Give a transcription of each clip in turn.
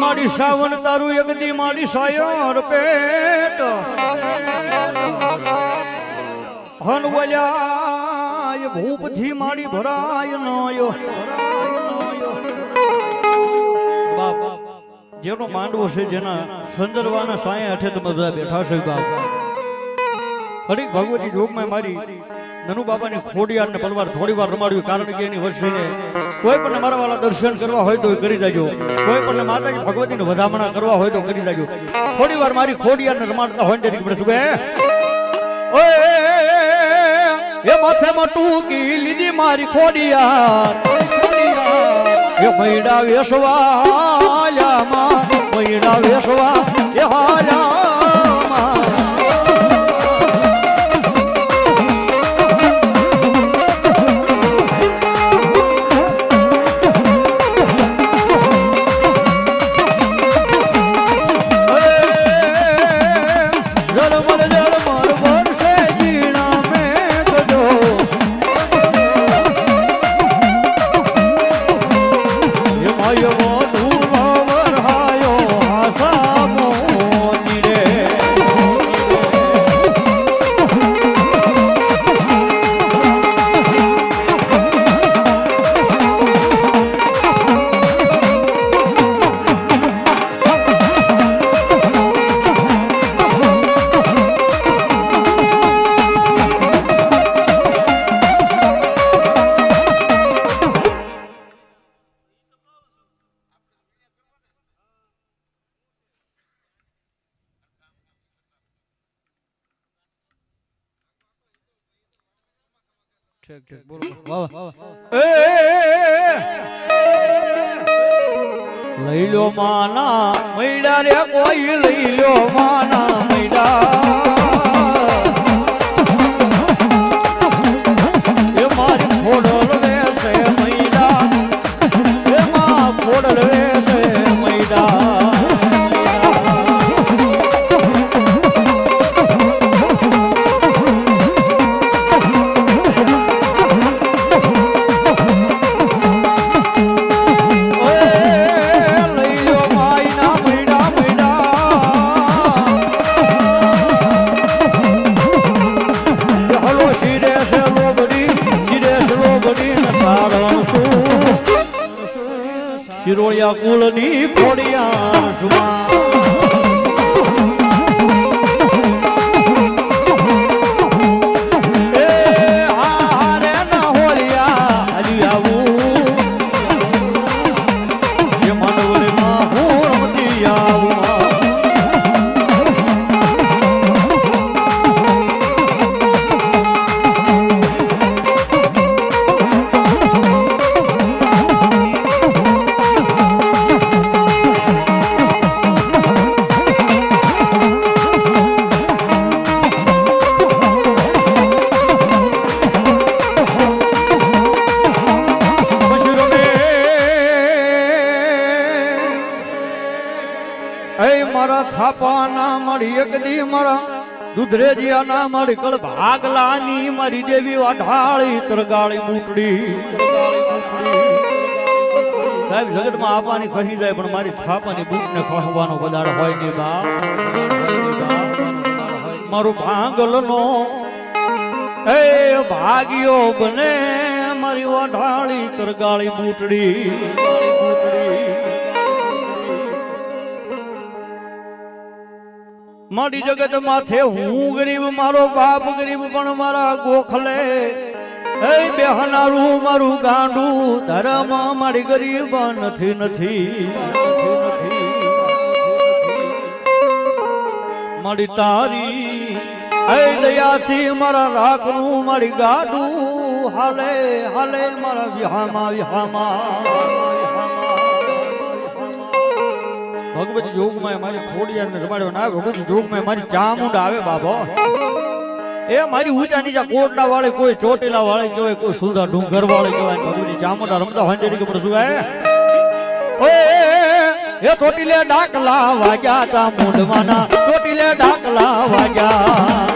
મારી સાવન તારું એકદી માડી સાયર પેટ. હન વલ્યા ભૂપથી માડી ભરાય નયો. બાપ, જેનો માંડવો છે જેના સંદર્ભાના સાયા હેઠે તમે બધા બેઠા છો બાપ. હરિક ભગવતી જોગમાં મારી નનુ બાબાની ખોડિયાર ને પલવાર થોડી વાર રમાડ્યું કારણ કે એની વર્ષીને કોઈ પણ મારા વાળા દર્શન કરવા હોય તો કરી દેજો. કોઈ પણ માતાજી ભગવતીને વધામણા કરવા હોય તો કરી દેજો. થોડી વાર મારી ખોડિયાર ને રમાડતા હોય ને પડે શું ઓય, એ માથે ટૂંકી લીધી મારી ખોડિયાર એ મૈડા વેસવાયામાં મૈડા વેસવા એ હાયામાં એ લઈ દુધરેજિયા ના મારી કળ ભાગલાની મારી દેવી અઢાળી તરગાળી મૂટડી. સાહેબ જગતમાં આપવાની કહી જાય, પણ મારી થાપાની બૂટ ને કહવાનો બદાડ હોય ને બા મારું ભાંગલનો એ ભાગ્યો બને મારી અઢાળી તરગાળી બૂટડી મારી જગત માથે હું ગરીબ, મારો બાપ ગરીબ પણ મારા ગોખલે. એ બેહનારું મારું ગાંડું ધર્મ મારી ગરીબ નથી નથી મારી તારી એ દયાથી મારા રાખનું મારી ગાડું. હાલે હાલે મારા વિહામાં વિહામાં. ભગવતી જોગમાં મારી ખોડિયાર ને રમાડ્યો ના ભગવતી જોગમાં મારી ચામુંડ આવે બાબો એ મારી ઊંચા નીચા કોટડા વાળે કોઈ ચોટીલા વાળે કહેવાય, કોઈ સુધા ડુંગર વાળે કહેવાય ભગવતી ચામુંડા રમતા હોય તરીકે પણ શું હે? એ ચોટીલે ડાકલા વાગ્યા ચામુંડવાના ચોટીલે ડાકલા વાગ્યા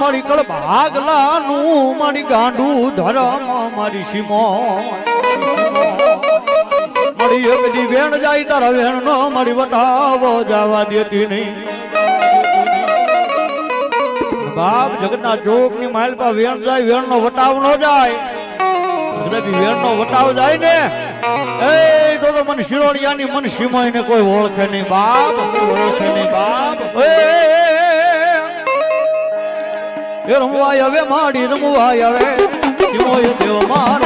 મારી કળ ભાગલાનું મારી ગાંડું ધરમ મારી સીમો. મારી એકડી વેણ જાય, તારા વેણ નો મારી વટાવો જવા દેતી નહીં. બાપ જગતના ચોકની માઇલ પર વેણ જાય વેણ નો વટાવ નો જાય. કદાપી વેણ નો વટાવ જાય ને. એ, તો તો મન શિરોડિયાની મન સીમાઈ ને કોઈ ઓળખે નહીં. બાપ ઓળખે નહીં બાપ. એ રમવાય હવે માડી રમવાય હવે. દેવ મારો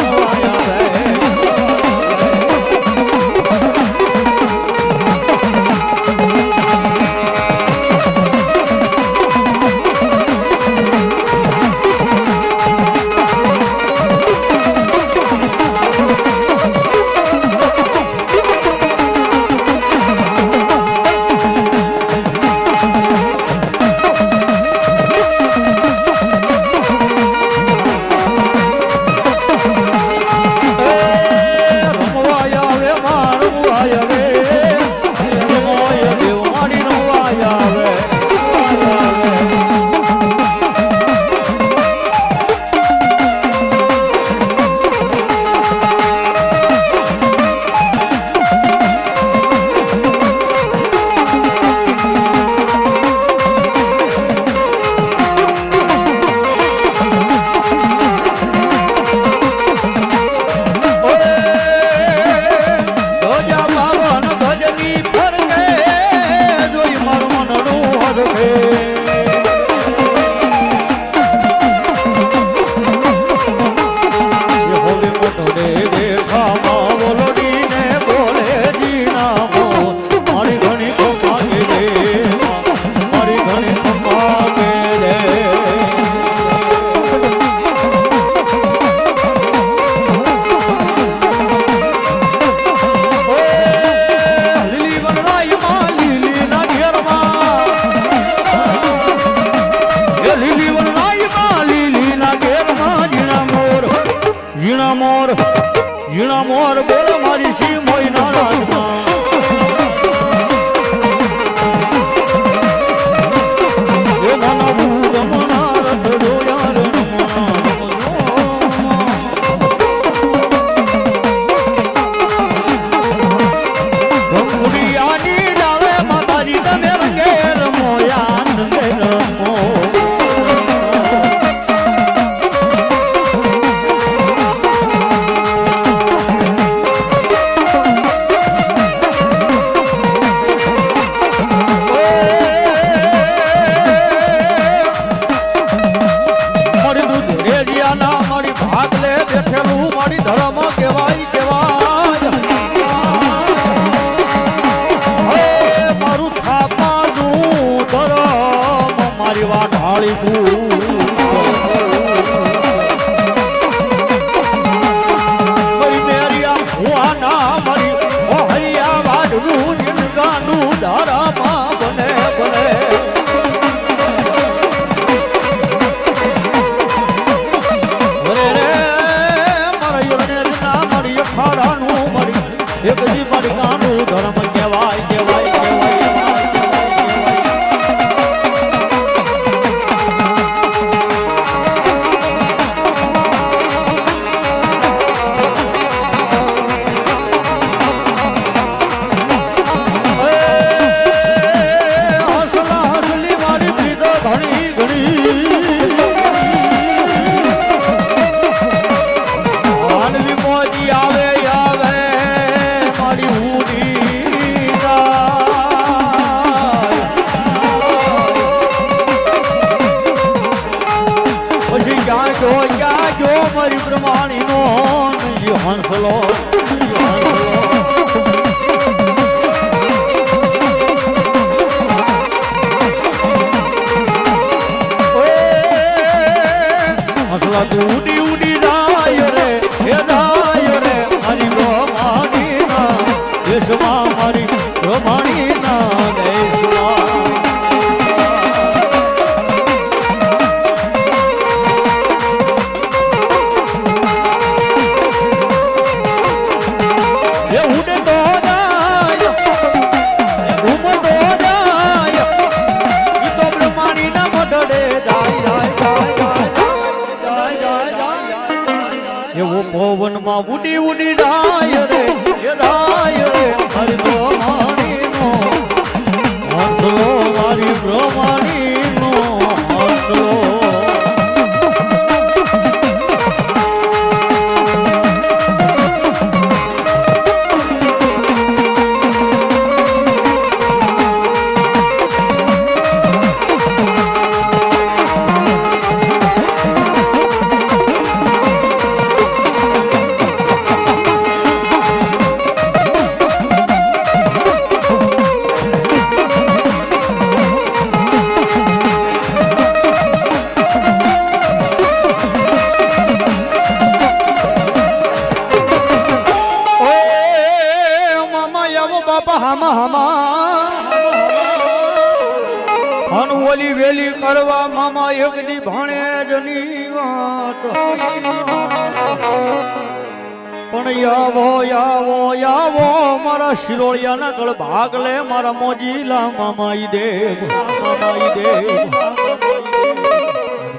શિરોળિયાના કળ ભાગ લે મારા મોજીલા મામા ઈ દેવ મામાઈ દેવ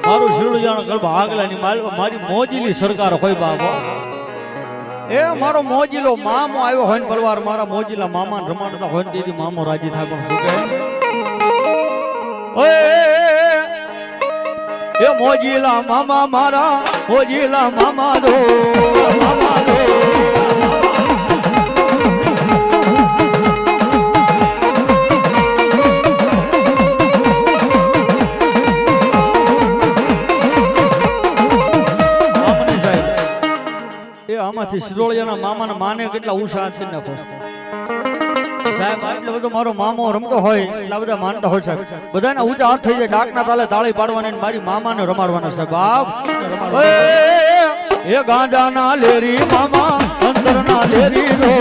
મારું શિરોળિયાના કળ ભાગ લે મારી મોજીલી સરકાર હોય બાબા. એ મારો મોજીલો મામો આવ્યો હોય ને પરવાર મારા મોજીલા મામા રમાડતા હોય ને દીદી મામો રાજી થાય પણ શું કહે? એ મોજીલા મામા મારા, મોજીલા મામા દો મામા દો. આમાંથી શિરોળિયાના મામાના માને કેટલા ઉષા આપી નાખો. સાહેબ એટલે બધો મારો મામો રમતો હોય, એટલા બધા માનતા હોય સાહેબ. બધાને ઊંચા હાથ થઈ જાય, ડાકના તાલે તાળી પાડવાની મારી મામાને રમાડવાના સાહેબ. બાપ એ ગાંજાના લેરી મામા અંદરના લેરી રો.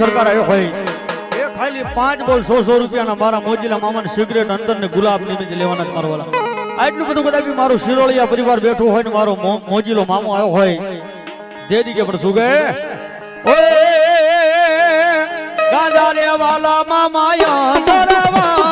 સરકાર આવ્યો હોય એ ખાલી પાંચ બોલ સો સો રૂપિયાના મારા મોજીલા મામાને સિગરેટ અંદર ને ગુલાબ નિમિત્તે લેવાના જ મારવાલા આટલું બધું કદાચ મારું શિરોળિયા પરિવાર બેઠું હોય ને મારો મોજીલો મામો આવ્યો હોય દેદી કે પણ કહે ઓય રે વાલા મામાયા તરવાલા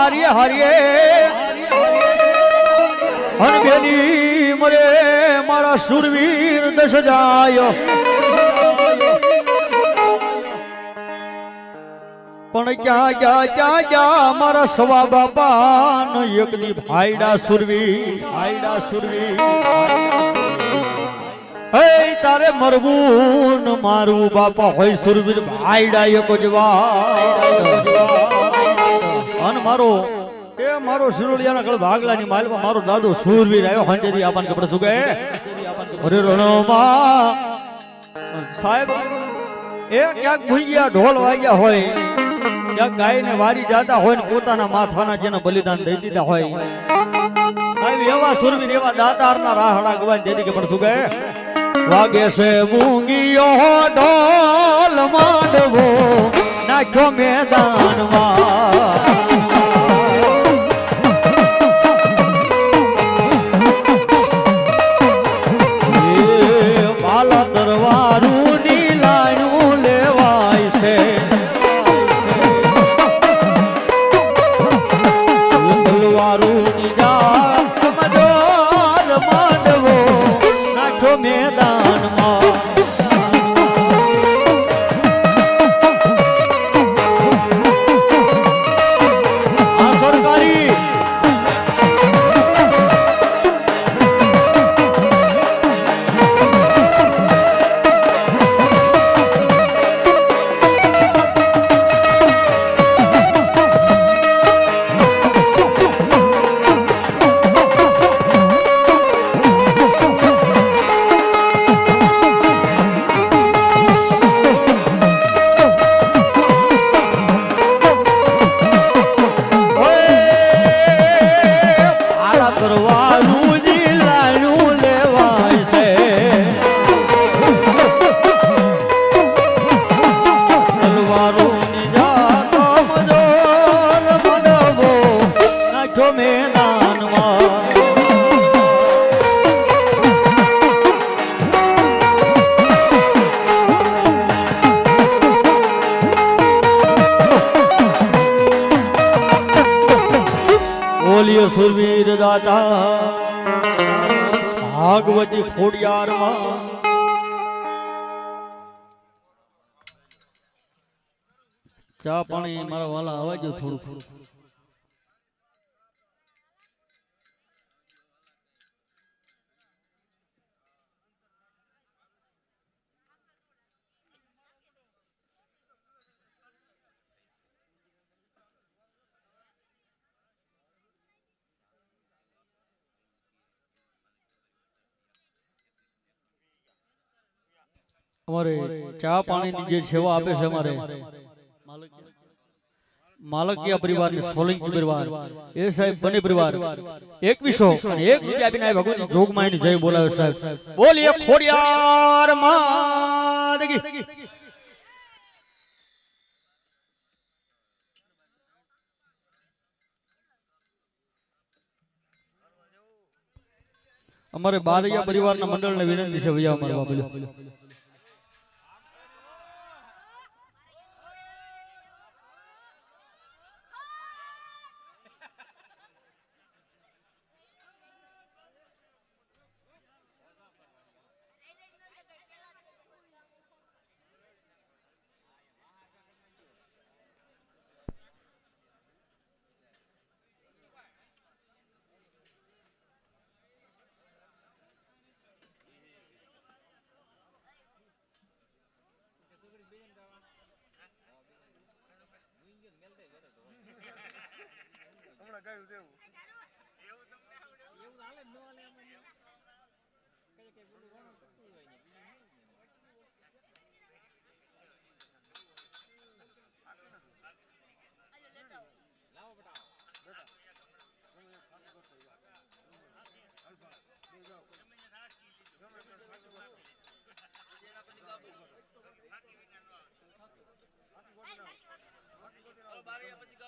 હારીએ હારીએ. હન મરે, મારા સુરવીર દશ જાય. પણ ક્યાં ક્યાં ક્યાં ક્યાં મારા સવા બાપા નો એક દી ભાઈડા સુરવી ભાઈડા સુરવી હે, તારે મરવું મારું બાપા હોય સુરવીર ભાઈડા એક જવા મારો એ મારો શિરોડિયાના કળ ભાગલાની માલમાં મારો દાદો સુરવીર આવ્યો. હંડેરી આપણ કપડે સુગે અરે રણોમાં. સાહેબ, એ ક્યાંક ભૂંગ્યા ઢોલ વાગ્યા હોય, ક્યાંક ગાયને વારી જાતા હોય ને પોતાના માથાના જેને બલિદાન દઈ દીધા હોય. સાહેબ, એવા સુરવીર એવા દાતારના રાહડા ગવાય તેથી કે પણ સુગે વાગે છે મૂંગીયો ઢોલ માંડવો, નાખ્યો મેદાનમાં. અમારે ચા પાણીની જે સેવા આપે છે અમારે. માલકિયા પરિવાર ને સોલંકી પરિવાર. એ સાહેબ બને પરિવાર. એકવીસો અને એક રૂપિયા આપીને આ ભગવતી જોગમાયની જય બોલાવે સાહેબ. બોલીએ ખોડિયાર અમારે બારૈયા પરિવારના મંડળને વિનંતી છે ભૈયા અમારા બાબલો મને તેવું એવું. હાલે નો પછી